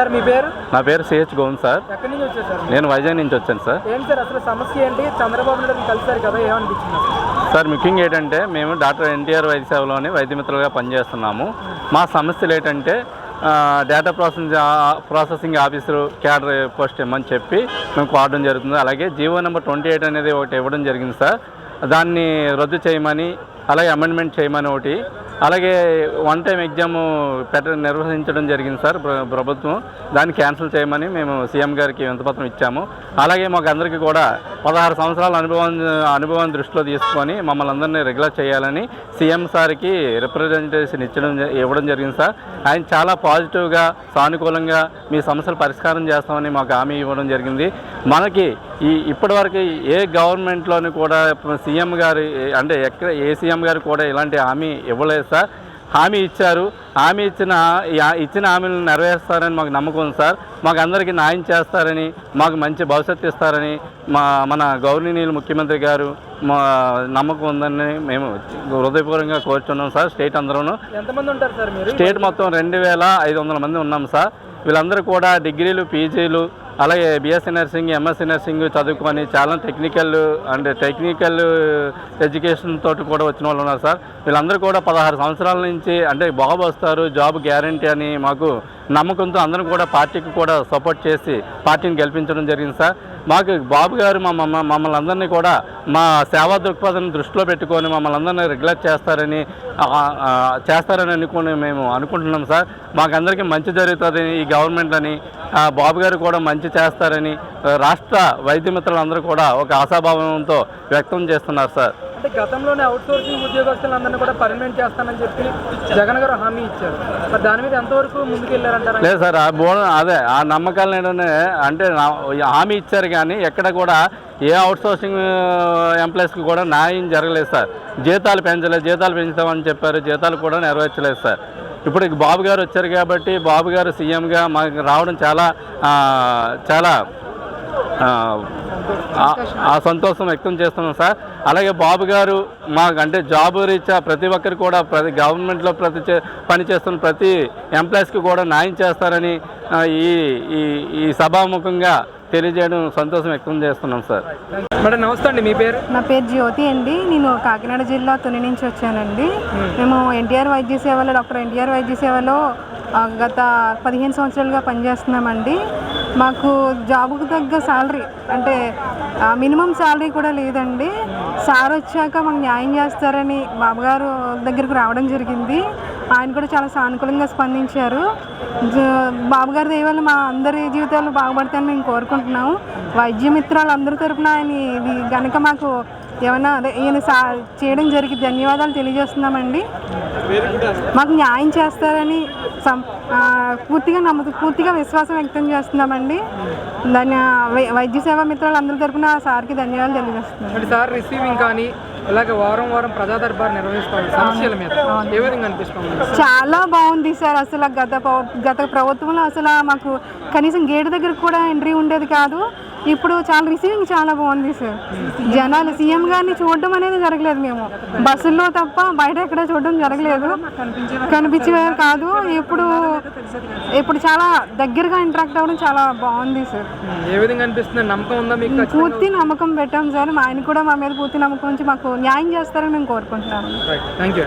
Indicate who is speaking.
Speaker 1: Sir మీ పేరు?
Speaker 2: నా పేరు సిహెచ్ గోవింద్ సార్.
Speaker 1: ఎక్కడి నుంచి వచ్చారు సార్?
Speaker 2: నేను వైజాగ్ నుంచి వచ్చాను సార్.
Speaker 1: ఏంటి సార్ అసలు సమస్య ఏంటి? చంద్రబాబు నాయుడు కలిసారు కదా ఏమనిపించింది?
Speaker 2: సార్ ముఖ్యంగా ఏంటంటే మేము డాక్టర్ ఎన్టీఆర్ వైద్య సేవలోని వైద్యమిత్రులుగా పనిచేస్తున్నాము. మా సమస్యలు ఏంటంటే data processing processing officer cadre post ఇవ్వమని చెప్పి మేము కోరడం జరుగుతుంది. అలాగే జీవో నెంబర్ ట్వంటీ ఎయిట్ అనేది ఒకటి ఇవ్వడం జరిగింది సార్. దాన్ని రద్దు చేయమని అలాగే అమెండ్మెంట్ చేయమని ఒకటి అలాగే వన్ టైం ఎగ్జామ్ పెట్ట నిర్వహించడం జరిగింది సార్ ప్రభుత్వం. దాన్ని క్యాన్సిల్ చేయమని మేము సీఎం గారికి వింతపత్రం ఇచ్చాము. అలాగే మాకు అందరికీ కూడా పదహారు సంవత్సరాల అనుభవం అనుభవం దృష్టిలో తీసుకొని మమ్మల్ని అందరినీ రెగ్యులర్ చేయాలని సీఎం సార్కి రిప్రజెంటేషన్ ఇచ్చడం జ- ఇవ్వడం జరిగింది సార్. ఆయన చాలా పాజిటివ్గా సానుకూలంగా మీ సమస్యలు పరిష్కారం చేస్తామని మాకు హామీ ఇవ్వడం జరిగింది. మనకి ఈ ఇప్పటివరకు ఏ గవర్నమెంట్లోని కూడా సీఎం గారు అంటే ఎక్కడ ఏ సీఎం గారు కూడా ఇలాంటి హామీ ఇవ్వలేదు సార్. హామీ ఇచ్చారు. హామీ ఇచ్చిన ఇచ్చిన హామీలను నెరవేరుస్తారని మాకు నమ్మకం ఉంది సార్. మాకు అందరికీ న్యాయం చేస్తారని మాకు మంచి భవిష్యత్తు ఇస్తారని మా మన గౌరవనీయులు ముఖ్యమంత్రి గారు మా నమ్మకం ఉందని మేము హృదయపూర్వకంగా కోరుచున్నాం సార్ స్టేట్ అందరూ
Speaker 1: ఎంతమంది ఉంటారు సార్ మీరు?
Speaker 2: స్టేట్ మొత్తం రెండు వేల ఐదు వందల మంది ఉన్నాం సార్. వీళ్ళందరూ కూడా డిగ్రీలు పీజీలు అలాగే బీఎస్సీ నర్సింగ్ ఎంఎస్సీ నర్సింగ్ చదువుకొని చాలా టెక్నికల్ అండ్ టెక్నికల్ ఎడ్యుకేషన్ తోటి కూడా వచ్చిన వాళ్ళు ఉన్నారు సార్. వీళ్ళందరూ కూడా పదహారు సంవత్సరాల నుంచి అంటే బాబు వస్తారు జాబ్ గ్యారంటీ అని మాకు నమ్మకంతో అందరం కూడా పార్టీకి కూడా సపోర్ట్ చేసి పార్టీని గెలిపించడం జరిగింది సార్. మాకు బాబు గారు మా మమ్మ మమ్మల్ని అందరినీ కూడా మా సేవా దృక్పథం దృష్టిలో పెట్టుకొని మమ్మల్ని అందరినీ రెగ్యులర్ చేస్తారని చేస్తారని అనుకుని మేము అనుకుంటున్నాం సార్. మాకందరికీ మంచి జరుగుతుందని ఈ గవర్నమెంట్ అని ఆ, బాబు గారు కూడా మంచి చేస్తారని రాష్ట్ర వైద్య మిత్రులందరూ కూడా ఒక ఆశాభావంతో వ్యక్తం చేస్తున్నారు సార్.
Speaker 1: అంటే గతంలోనే అవుట్ సోర్సింగ్ ఉద్యోగస్తులందరినీ కూడా పర్మనెంట్ చేస్తానని చెప్పి జగన్ గారు హామీ ఇచ్చారు. మరి దాని మీద ఎంతవరకు ముందుకెళ్ళారంటారు
Speaker 2: లేదు సార్ ఆ బోన అదే ఆ నమ్మకాలు ఏంటంటే అంటే హామీ ఇచ్చారు కానీ ఎక్కడ కూడా ఏ అవుట్ సోర్సింగ్ ఎంప్లాయీస్కి కూడా న్యాయం జరగలేదు సార్. జీతాలు పెంచలేదు జీతాలు పెంచుతామని చెప్పారు జీతాలు కూడా నెరవేర్చలేదు సార్. ఇప్పుడు బాబు గారు వచ్చారు కాబట్టి బాబు గారు సీఎంగా మాకు రావడం చాలా చాలా ఆ, సంతోషం వ్యక్తం చేస్తున్నాం సార్. అలాగే బాబు గారు మాకు అంటే జాబ్ రీత్యా ప్రతి ఒక్కరు కూడా ప్రతి గవర్నమెంట్లో ప్రతి చే- పని చేస్తున్న ప్రతి ఎంప్లాయీస్కి కూడా న్యాయం చేస్తారని ఈ ఈ ఈ సభాముఖంగా తెలియజేయడం సంతోషం వ్యక్తం చేస్తున్నాం సార్.
Speaker 1: మేడం నమస్తే అండి మీ పేరు?
Speaker 3: నా పేరు జ్యోతి అండి. నేను కాకినాడ జిల్లా తుని నుంచి వచ్చానండి. మేము. ఎన్టీఆర్ వైద్య సేవలో డాక్టర్ ఎన్టీఆర్ వైద్య సేవలో గత పదిహేను సంవత్సరాలుగా పనిచేస్తున్నామండి. మాకు జాబుకు తగ్గ శాలరీ అంటే మినిమం శాలరీ కూడా లేదండి. సార్ వచ్చాక మాకు న్యాయం చేస్తారని బాబుగారు దగ్గరకు రావడం జరిగింది. ఆయన కూడా చాలా సానుకూలంగా స్పందించారు. జ- బాబుగారి దయవల్ల మా అందరి జీవితాలు బాగుపడతాయని మేము కోరుకుంటున్నాము. వైద్య మిత్రాలు అందరి తరఫున ఆయన ఇది కనుక మాకు ఏమైనా అదే ఈయన సా చేయడం జరిగింది ధన్యవాదాలు తెలియజేస్తున్నామండి. మాకు న్యాయం చేస్తారని పూర్తిగా నమ్ము పూర్తిగా విశ్వాసం వ్యక్తం చేస్తున్నామండి. దాన్ని వై- వైద్య సేవా మిత్రులు అందరి తరపున సార్కి ధన్యవాదాలు తెలియజేస్తున్నాం
Speaker 1: అంటే సార్ రిసీవింగ్ కానీ ఇలాగ వారం వారం ప్రజా దర్బార్ నిర్వహిస్తాం సమస్యల మీద. ఏ విధంగా అనిపిస్తుంది?
Speaker 3: చాలా బాగుంది సార్ అసలు గత గత ప్రభుత్వంలో అసలు మాకు కనీసం గేట్ దగ్గర కూడా ఎంట్రీ ఉండేది కాదు. ఇప్పుడు చాలా రిసీవింగ్ చాలా బాగుంది సార్ జనాలు సీఎం గారిని చూడడం అనేది జరగలేదు మేము. బస్సుల్లో తప్ప బయట ఎక్కడ చూడడం జరగలేదు. కనిపించేవారు కాదు. ఇప్పుడు ఇప్పుడు చాలా దగ్గరగా ఇంటరాక్ట్ అవ్వడం చాలా బాగుంది సార్
Speaker 1: ఏ విధంగా అనిపిస్తుంది? నమ్మకం ఉందా మీకు
Speaker 3: పూర్తి నమ్మకం పెట్టాం సార్ మా ఆయన కూడా మా మీద పూర్తి నమ్మకం ఉంచి మాకు న్యాయం చేస్తారని మేము కోరుకుంటున్నాము
Speaker 1: థ్యాంక్ యూ